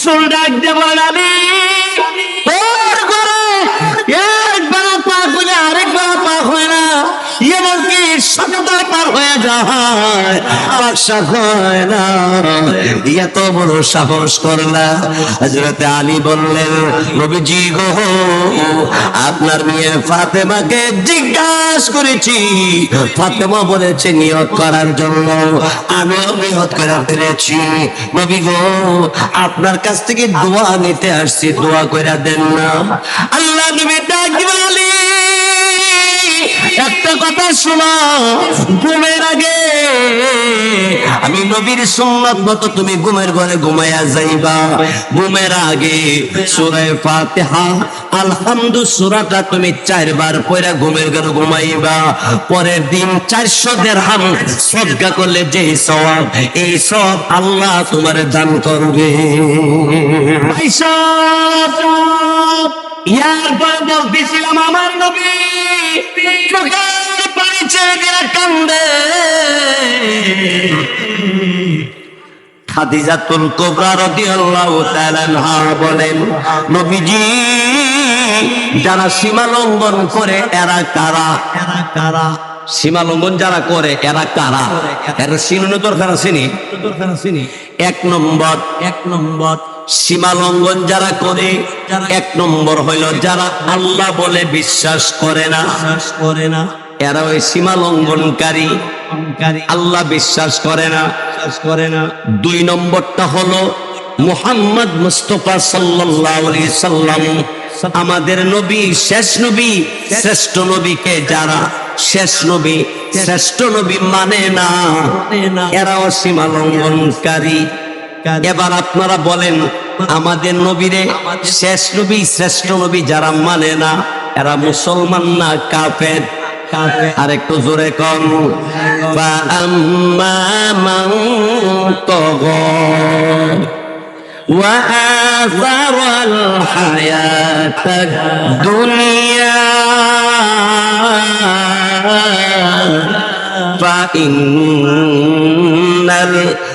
রসুল ডাক দিয়ে বলেন আলী তোর হয় না। সততার পার হয়ে যায়। আপনার মেয়ে ফাতেমাকে জিজ্ঞাসা করেছি। ফাতেমা বলেছে নিয়ত করার জন্য। আমিও নিয়ত করে পেরেছি। নবী গো, আপনার কাছ থেকে দোয়া নিতে আসছি, দোয়া করে দেন না। আল্লাহ নবী ডাক আলী। একটা কথা শোনো, ঘুমের আগে। আমি নবীর সুন্নত মতো তুমি ঘুমের ঘরে ঘুমাইয়া যাইবা। ঘুমের আগে সূরা ফাতিহা, আলহামদু সূরাটা তুমি চারবার পড়া ঘুমের ঘরে ঘুমাইবা। পরের দিন চারশো দেড়হাম সদকা করলে যে সওয়াব, এই সব আল্লাহ তোমার দান করবে। ইয়ার পর বলতেছিলাম আমার নবী। চোখের পানি ছেড়ে কান্দে। খাদিজাতুল কোবরা রাদিয়াল্লাহু তাআলা বলেন নবীজি যারা সীমা লঙ্ঘন করে এরা কারা? এরা কারা? সীমা লঙ্ঘন যারা করে এরা কারা? এরা চিনুন দরকার চিনি দরকার চিনি এক নম্বর। এক নম্বর। সীমা লঙ্ঘন যারা করে এক নম্বর হইল যারা আল্লাহ বলে বিশ্বাস করে না। করে না। এরা ওই সীমা লঙ্ঘনকারী। আল্লাহ বিশ্বাস করে না। করে না। দুই নম্বরটা হলো মুহাম্মদ মুস্তফা সাল্লাল্লাহু আলাইহি সাল্লাম আমাদের নবী শেষ নবী শ্রেষ্ঠ নবীকে যারা শেষ নবী শ্রেষ্ঠ নবী মানে না। এরাও সীমা লঙ্ঘনকারী। এবার আপনারা বলেন আমাদের নবীরে শেষ নবী শ্রেষ্ঠ নবী যারা মানে না এরা মুসলমান না কাফের আর একটু জোরে কম وآثر الحياة الدنيا فإن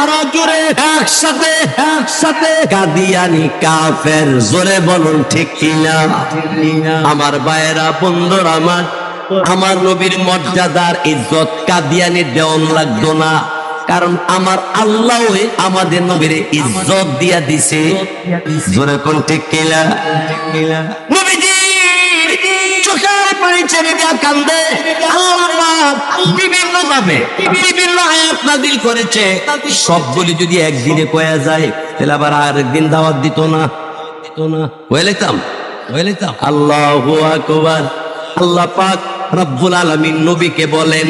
আরও জোরে একসাথে একসাথে কাদিয়ানি কাফের জোরে বলুন ঠিক কিনা? আমার ভাইয়েরা বন্ধুরা আমার আমার নবীর মর্যাদার ইজ্জত কাদিয়ানি দেওয়ান লাগতো না। কারণ আমার আল্লাহ আমাদের নবীর ইজ্জত দিয়া দিছে। জোরে কোন ঠিক কিলা নবীজি দিয়া কান্দে। বিভিন্ন ভাবে বিভিন্ন আয়াত নাজিল করেছে। সবগুলি যদি একদিনে কয়া যায়, তাহলে আবার আরেকদিন দাওয়াত দিত না। দিত না। বলেতাম বলেতাম আল্লাহু আকবার। আল্লাহ পাক রব্বুল আলামিন নবীকে বলেন,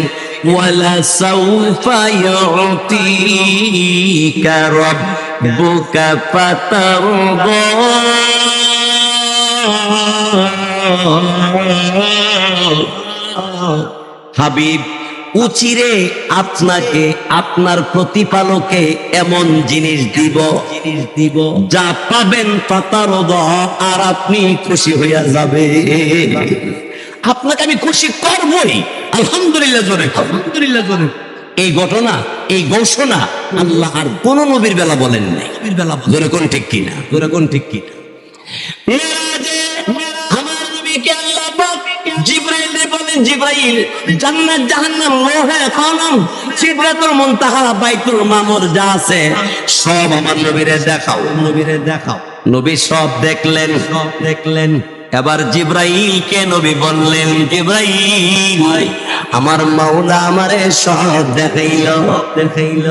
ওয়ালা সাউফা ইউতিকা রাব্বুকা ফাতারদা। হাবিব উচিরে আপনাকে আপনার প্রতিপালকে এমন জিনিস দিব জিনিস দিব যা পাবেন পাতার আর আপনি খুশি হইয়া যাবে। আপনাকে আমি খুশি করবই। আলহামদুলিল্লাহ জোরে আলহামদুলিল্লাহ জোরে। এই ঘটনা এই ঘোষণা আল্লাহ আর কোন নবীর বেলা বলেন নাই। নবীর বেলা জোরে কোন ঠিক কিনা? জোরে কোন ঠিক কিনা। আমার নবীকে আল্লাহ জিব্রাইল জিব্রাইল জান্নাত জাহান্নাম লোহে কলম সিদরাতুল মুনতাহা বাইতুল মামুর যা আছে সব আমার নবীরে দেখাও নবীরে দেখাও। নবী সব দেখলেন। সব দেখলেন। এবার জিব্রাইলকে নবী বললেন জিব্রাইল আমার মাওলা আমারে সব দেখাইল। দেখাইল।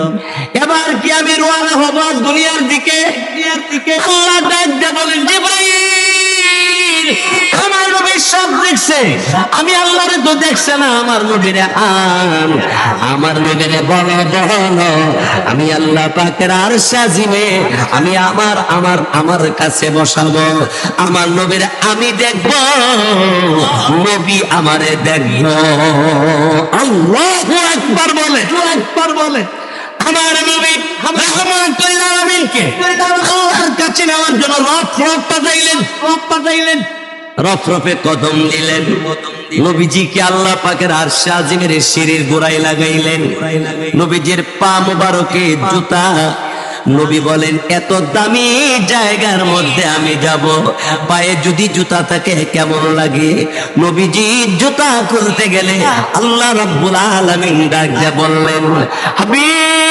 এবার কি আমি রোয়ানা হব দুনিয়ার দিকে? দুনিয়ার দিকে। আল্লাহ ডাক দেখছে আমি আল্লাহরে তো দেখছে না আমার নবীরে আন আমার নবীরে বল বল আমি আল্লাহ পাকের আর সাজিবে আমি আমার আমার আমার কাছে বসাবো আমার নবীর আমি দেখব নবী আমারে দেখব। আল্লাহু আকবার বলে একবার বলে। আমার নবী রহমান কইল আলামিনকে আল্লাহর কাছে নেওয়ার জন্য রথ রথ পাঠাইলেন। রথ পাঠাইলেন। রফরফে কদম দিলেন। নবীজিকে আল্লাহ পাকের আর সাজিমের সিঁড়ির গোড়ায় লাগাইলেন। নবীজির পা মোবারকে জুতা। নবী বলেন, এত দামি জায়গার মধ্যে আমি যাব। পায়ে যদি জুতা থাকে, কেমন লাগে? নবীজি জুতা খুলতে গেলে আল্লাহ রাব্বুল আলামিন ডাক বললেন, হাবিব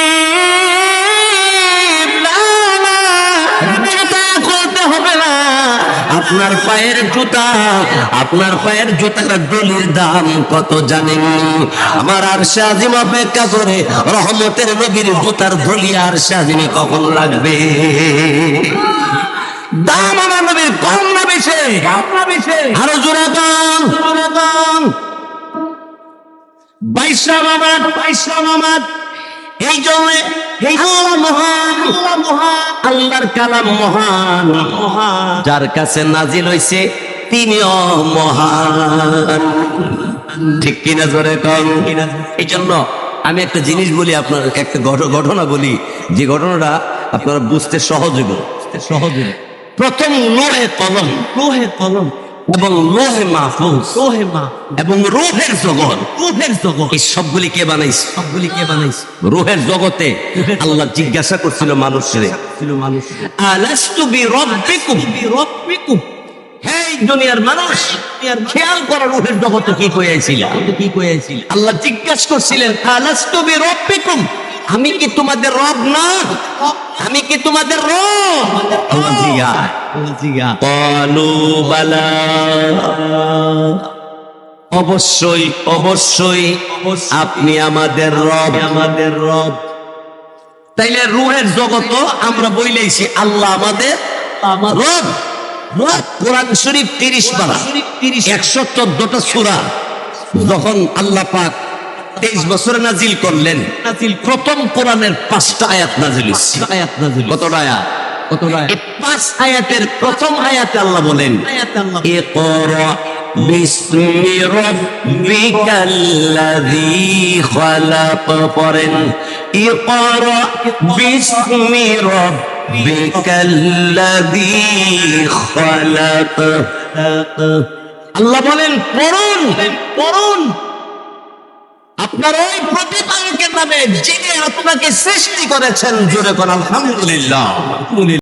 আপনার পায়ের জুতা, আপনার পায়ের জুতার দলির দাম কত জানেন? আমার আর শাহিম অপেক্ষা করে রহমতের নবীর জুতার দলি আর শাহিমে কখন লাগবে? দাম আমার নবীর কম না বেশি? আরও জোরে কম জোরে কম বাইশা মামাদ বাইশা মামাদ এই জন্য আল্লাহর কালাম মহান। মহান। যার কাছে নাজিল হইছে তিনিও মহান। ঠিক কিনা জোরে কম এই জন্য আমি একটা জিনিস বলি আপনার একটা ঘট- ঘটনা বলি। যে ঘটনাটা আপনারা বুঝতে সহজ হইব। সহজ প্রথম লোহে কলম। লোহে কলম। এবং লোহে মাহফুজ। লোহে মা এবং রোহের জগৎ। রোহের জগৎ। এই সবগুলি কে বানাইছে? সবগুলি কে বানাইছে? রোহের জগতে আল্লাহ জিজ্ঞাসা করছিল মানুষের ছিল মানুষ আলাস্তু বি রব্বিকুম বি রব্বিকুম হে দুনিয়ার মানুষ। খেয়াল করো রোহের জগতে কি কইয়াছিল। কি কইয়াছিল? আল্লাহ জিজ্ঞাসা করছিলেন আলাস্তু বি রব্বিকুম আমি কি তোমাদের রব না? আমি কি তোমাদের রব? বালা। অবশ্যই অবশ্যই আপনি আমাদের রব। আমাদের রব। তাইলে রুহের জগত আমরা বইলেছি আল্লাহ আমাদের রব। রব। কোরআন শরীফ তিরিশ পারা। একশো চোদ্দটা সুরা। যখন আল্লাহ পাক তেইশ বছরে নাজিল করলেন। নাজিল প্রথম কোরআনের পাঁচটা আয়াত নাজিল। কতটা আয়াত? কতটা আয়াত? পাঁচ আয়াতের প্রথম আয়াতে আল্লাহ বলেন। ইকরা বিসমি রাব্বিকাল্লাযী খালাক পড়েন ইকরা বিসমি রাব্বিকাল্লাযী খালাক আল্লাহ বলেন পড়ুন। পড়ুন। আপনার ওই প্রতিপালকের নামে যিনি আপনাকে সৃষ্টি করেছেন জোরে কোন আলহামদুলিল্লাহ।